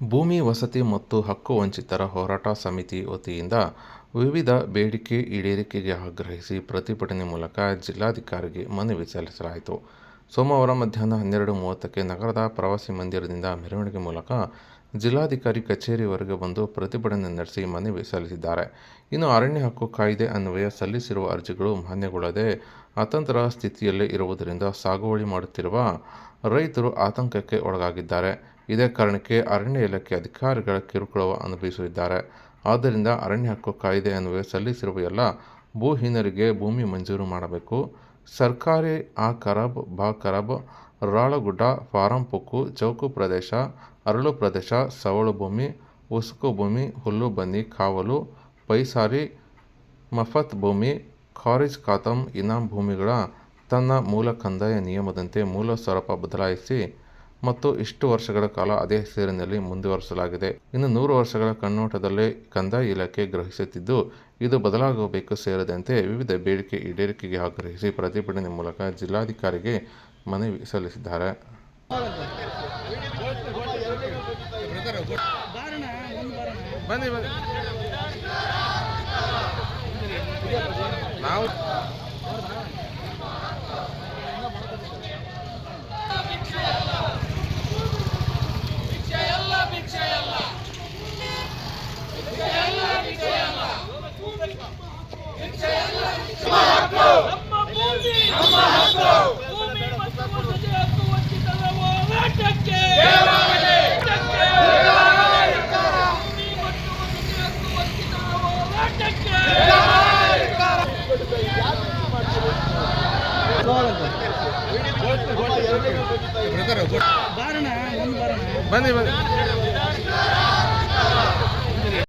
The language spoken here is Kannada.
ಭೂಮಿ, ವಸತಿ ಮತ್ತು ಹಕ್ಕು ವಂಚಿತರ ಹೋರಾಟ ಸಮಿತಿ ವತಿಯಿಂದ ವಿವಿಧ ಬೇಡಿಕೆ ಈಡೇರಿಕೆಗೆ ಆಗ್ರಹಿಸಿ ಪ್ರತಿಭಟನೆ ಮೂಲಕ ಜಿಲ್ಲಾಧಿಕಾರಿಗೆ ಮನವಿ ಸಲ್ಲಿಸಲಾಯಿತು. ಸೋಮವಾರ ಮಧ್ಯಾಹ್ನ ಹನ್ನೆರಡು ಮೂವತ್ತಕ್ಕೆ ನಗರದ ಪ್ರವಾಸಿ ಮಂದಿರದಿಂದ ಮೆರವಣಿಗೆ ಮೂಲಕ ಜಿಲ್ಲಾಧಿಕಾರಿ ಕಚೇರಿವರೆಗೆ ಬಂದು ಪ್ರತಿಭಟನೆ ನಡೆಸಿ ಮನವಿ ಸಲ್ಲಿಸಿದ್ದಾರೆ. ಇನ್ನು ಅರಣ್ಯ ಹಕ್ಕು ಕಾಯ್ದೆ ಅನ್ವಯ ಸಲ್ಲಿಸಿರುವ ಅರ್ಜಿಗಳು ಮಾನ್ಯಗೊಳ್ಳದೆ ಅತಂತ್ರ ಸ್ಥಿತಿಯಲ್ಲೇ ಇರುವುದರಿಂದ ಸಾಗುವಳಿ ಮಾಡುತ್ತಿರುವ ರೈತರು ಆತಂಕಕ್ಕೆ ಒಳಗಾಗಿದ್ದಾರೆ. ಇದೇ ಕಾರಣಕ್ಕೆ ಅರಣ್ಯ ಇಲಾಖೆ ಅಧಿಕಾರಿಗಳ ಕಿರುಕುಳ ಅನುಭವಿಸುತ್ತಿದ್ದಾರೆ. ಆದ್ದರಿಂದ ಅರಣ್ಯ ಹಕ್ಕು ಕಾಯ್ದೆ ಅನ್ವಯ ಸಲ್ಲಿಸಿರುವ ಎಲ್ಲ ಭೂಹೀನರಿಗೆ ಭೂಮಿ ಮಂಜೂರು ಮಾಡಬೇಕು. ಸರ್ಕಾರಿ ಆ ಖರಬ್, ಬಾ ಖರಬ್, ರಾಳಗುಡ್ಡ, ಫಾರಂಪುಕ್ಕು, ಚೌಕು ಪ್ರದೇಶ, ಅರಳು ಪ್ರದೇಶ, ಸವಳು ಭೂಮಿ, ಉಸುಕು ಭೂಮಿ, ಹುಲ್ಲು ಬನ್ನಿ ಕಾವಲು, ಪೈಸಾರಿ, ಮಫತ್ ಭೂಮಿ, ಖಾರಿಜ್ ಖಾತಂ ಇನಾಂ ಭೂಮಿಗಳ ತನ್ನ ಮೂಲ ಕಂದಾಯ ನಿಯಮದಂತೆ ಮೂಲ ಸ್ವರೂಪ ಬದಲಾಯಿಸಿ ಮತ್ತು ಇಷ್ಟು ವರ್ಷಗಳ ಕಾಲ ಅದೇ ಹೆಸರಿನಲ್ಲಿ ಮುಂದುವರಿಸಲಾಗಿದೆ. ಇನ್ನು ನೂರು ವರ್ಷಗಳ ಕಣ್ಣೋಟದಲ್ಲಿ ಕಂದಾಯ ಇಲಾಖೆ ಗ್ರಹಿಸುತ್ತಿದ್ದು, ಇದು ಬದಲಾಗಬೇಕು. ಸೇರಿದಂತೆ ವಿವಿಧ ಬೇಡಿಕೆ ಈಡೇರಿಕೆಗೆ ಆಗ್ರಹಿಸಿ ಪ್ರತಿಭಟನೆ ಮೂಲಕ ಜಿಲ್ಲಾಧಿಕಾರಿಗೆ ಮನವಿ ಸಲ್ಲಿಸಿದ್ದಾರೆ. ನಾವು ಬನ್ನಿ ಬನ್ನಿ.